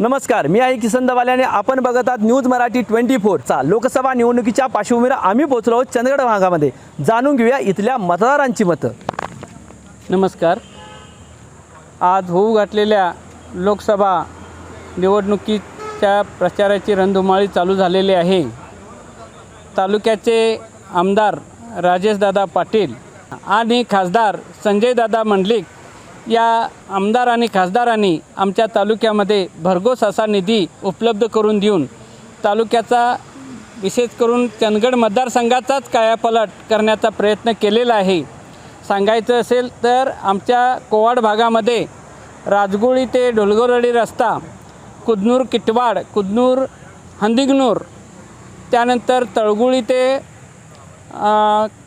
नमस्कार मी आहे किसन दवाले आणि आपण बघत आहात न्यूज मराठी ट्वेंटी फोरचा लोकसभा निवडणुकीच्या पार्श्वभूमीवर आम्ही पोहोचलो आहोत चंदगड भागामध्ये. जाणून घेऊया इथल्या मतदारांची मतं. नमस्कार. आज होऊ घातलेल्या लोकसभा निवडणुकीच्या प्रचाराची रणधुमाळी चालू झालेली आहे. तालुक्याचे आमदार राजेशदादा पाटील आणि खासदार संजयदादा मंडलिक या आमदार आणि खासदारांनी आमच्या तालुक्यामध्ये भरघोस असा निधी उपलब्ध करून देऊन तालुक्याचा विशेष करून चंदगड मतदारसंघाचाच कायापलट करण्याचा प्रयत्न केलेला आहे. सांगायचं असेल तर आमच्या कोवाड भागामध्ये राजगुळी ते ढोलगोरडी रस्ता कुदनूर किटवाड कुदनूर हंदिगनूर त्यानंतर तळगुळी ते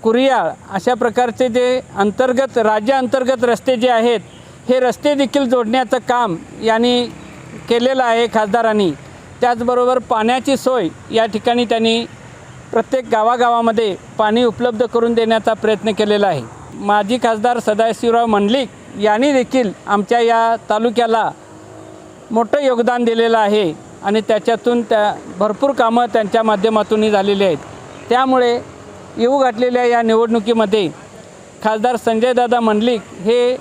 कुरियाळ अशा प्रकारचे जे अंतर्गत राज्याअंतर्गत रस्ते जे आहेत हे रस्ते देखील जोडण्याचं काम यांनी केलेलं आहे खासदारांनी. त्याचबरोबर पाण्याची सोय या ठिकाणी त्यांनी प्रत्येक गावागावामध्ये पाणी उपलब्ध करून देण्याचा प्रयत्न केलेला आहे. माजी खासदार सदाशिवराव मंडलिक यांनी देखील आमच्या या तालुक्याला मोठं योगदान दिलेलं आहे आणि त्याच्यातून त्या भरपूर कामं त्यांच्या माध्यमातूनही झालेली आहेत. त्यामुळे येऊ घातलेल्या या निवडणुकीमध्ये खासदार संजयदादा मंडलिक हे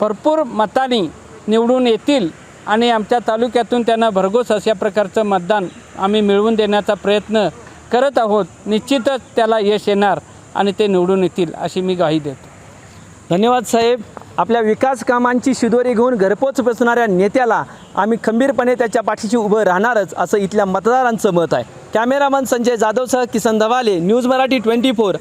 भरपूर मतांनी निवडून येतील आणि आमच्या तालुक्यातून त्यांना भरघोस अशा प्रकारचं मतदान आम्ही मिळवून देण्याचा प्रयत्न करत आहोत. निश्चितच त्याला यश येणार आणि ते निवडून येतील अशी मी ग्वाही देतो. धन्यवाद साहेब. आपल्या विकास कामांची शिदोरी घेऊन घरपोच बसणाऱ्या नेत्याला आम्ही खंबीरपणे त्याच्या पाठीशी उभं राहणारच असं इथल्या मतदारांचं मत आहे. Cameraman Sanjay जाधवसह Kisan Dawale news Marathi twenty four.